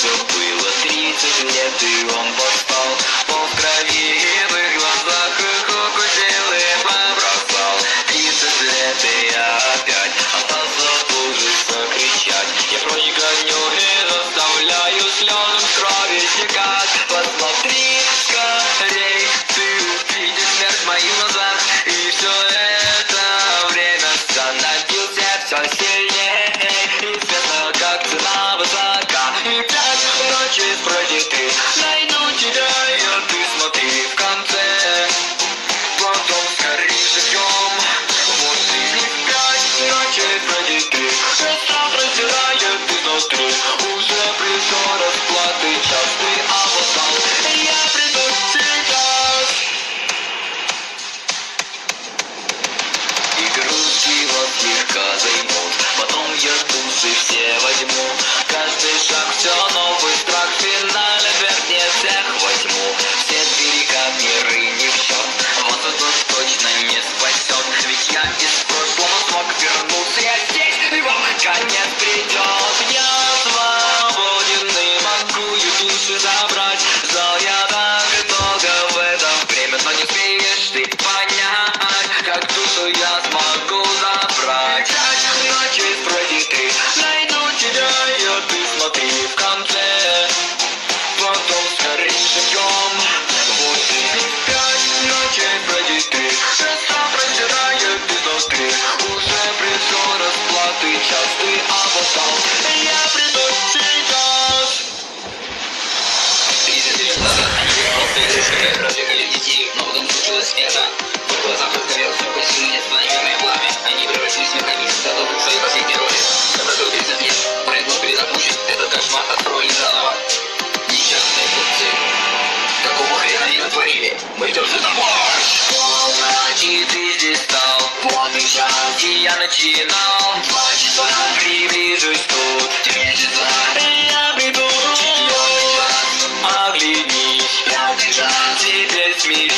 все было тридцать лет, и он поспал Пол в крови и в их глазах их укусил и побросал Тридцать лет, и я всех возьму Все двери камеры не в счет Вот этот точно не спасет Ведь я из прошлого смог вернуться Я здесь, и вам конец придет Я свободен и могу ее души забрать. Знал я так много в это время Но не успеешь Случилось это. В глазах разгорелось такое сильное пламя. Они превратились в механизм, готовый к своей последней роли. Это был 30 лет. Поэтому перезагрузить этот кошмар отстроили заново. Несчастные глупцы. Какого хрена они натворили? Мы идем за тобой. Полночи ты здесь стал, помнишь, где я начинал? Два часа приближусь тут, три часа я приду. Четвертый час, оглянись, пятый час, теперь смирись.